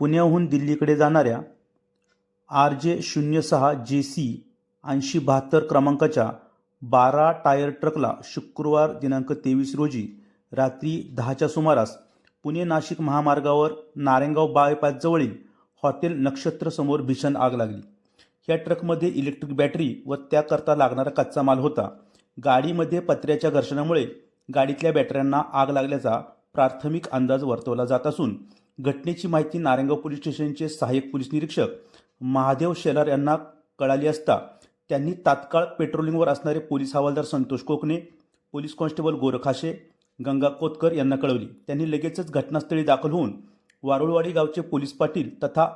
पुण्याहून दिल्लीकडे जाणाऱ्या आर जे शून्य सहा जे सी ऐंशी बहात्तर क्रमांकाच्या बारा टायर ट्रकला शुक्रवार दिनांक तेवीस रोजी रात्री दहाच्या सुमारास पुणे नाशिक महामार्गावर नारायणगाव बायपासजवळील हॉटेल नक्षत्रसमोर भीषण आग लागली. या ट्रकमध्ये इलेक्ट्रिक बॅटरी व त्याकरता लागणारा कच्चा माल होता. गाडीमध्ये पत्र्याच्या घर्षणामुळे गाडीतल्या बॅटऱ्यांना आग लागल्याचा प्राथमिक अंदाज वर्तवला जात असून घटनेची माहिती नारायणगाव पोलीस स्टेशनचे सहाय्यक पोलीस निरीक्षक महादेव शेलार यांना कळाली असता त्यांनी तात्काळ पेट्रोलिंगवर असणारे पोलीस हवालदार संतोष कोकणे पोलीस कॉन्स्टेबल गोरखाशे गंगा कोतकर यांना कळवली. त्यांनी लगेचच घटनास्थळी दाखल होऊन वारुळवाडी गावचे पोलीस पाटील तथा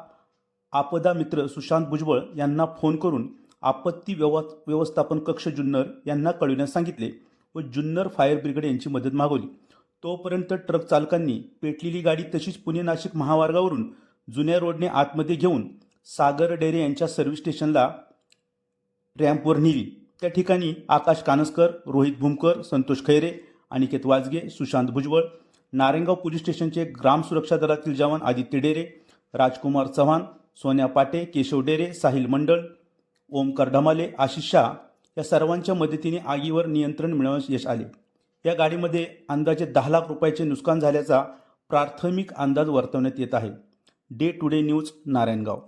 आपदा मित्र सुशांत भुजबळ यांना फोन करून आपत्ती व्यव व्यवस्थापन कक्ष जुन्नर यांना कळविण्यास सांगितले व जुन्नर फायर ब्रिगेड यांची मदत मागवली. तोपर्यंत ट्रक चालकांनी पेटलेली गाडी तशीच पुणे नाशिक महामार्गावरून जुन्या रोडने आतमध्ये घेऊन सागर डेरे यांच्या सर्व्हिस स्टेशनला रॅम्पवर नेली. त्या ठिकाणी आकाश कानसकर रोहित भूमकर संतोष खैरे अनिकेत वाजगे सुशांत भुजबळ नारेंगाव पोलीस स्टेशनचे ग्राम सुरक्षा दलातील जवान आदित्य डेरे राजकुमार चव्हाण सोन्या पाटे केशव डेरे साहिल मंडळ ओमकार ढमाले आशिष शाह या सर्वांच्या मदतीने आगीवर नियंत्रण मिळवण्यास यश आले. या गाडीमध्ये अंदाजे दहा लाख रुपयाचे नुकसान झाल्याचा प्राथमिक अंदाज वर्तवण्यात येत आहे. Day to day news Narayangaon.